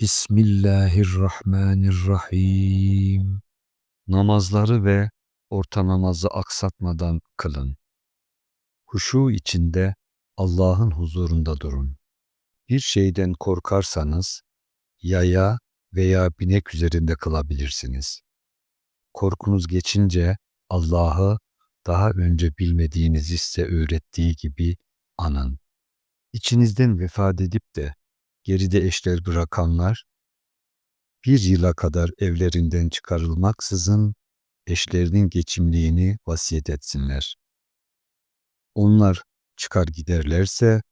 Bismillahirrahmanirrahim. Namazları ve orta namazı aksatmadan kılın. Huşu içinde Allah'ın huzurunda durun. Bir şeyden korkarsanız yaya veya binek üzerinde kılabilirsiniz. Korkunuz geçince Allah'ı daha önce bilmediğiniz size öğrettiği gibi anın. İçinizden vefat edip de geride eşler bırakanlar, bir yıla kadar evlerinden çıkarılmaksızın eşlerinin geçimliğini vasiyet etsinler. Onlar çıkar giderlerse,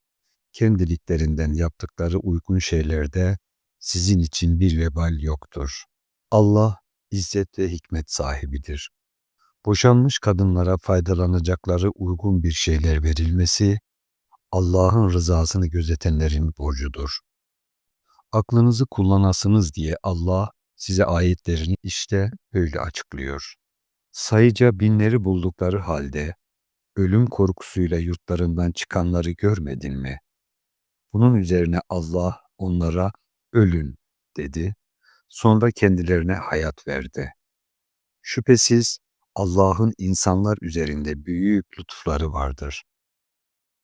kendiliklerinden yaptıkları uygun şeylerde sizin için bir vebal yoktur. Allah izzet ve hikmet sahibidir. Boşanmış kadınlara faydalanacakları uygun bir şeyler verilmesi, Allah'ın rızasını gözetenlerin borcudur. Aklınızı kullanasınız diye Allah size ayetlerini işte böyle açıklıyor. Sayıca binleri buldukları halde ölüm korkusuyla yurtlarından çıkanları görmedin mi? Bunun üzerine Allah onlara ölün dedi. Sonra kendilerine hayat verdi. Şüphesiz Allah'ın insanlar üzerinde büyük lütufları vardır.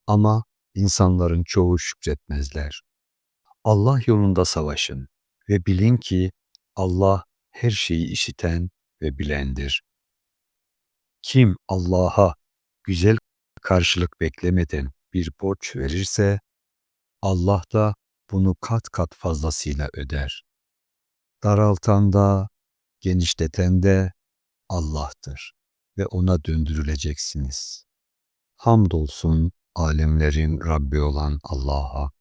Ama insanların çoğu şükretmezler. Allah yolunda savaşın ve bilin ki Allah her şeyi işiten ve bilendir. Kim Allah'a güzel karşılık beklemeden bir borç verirse Allah da bunu kat kat fazlasıyla öder. Daraltan da, genişleten de Allah'tır ve ona döndürüleceksiniz. Hamdolsun alemlerin Rabbi olan Allah'a.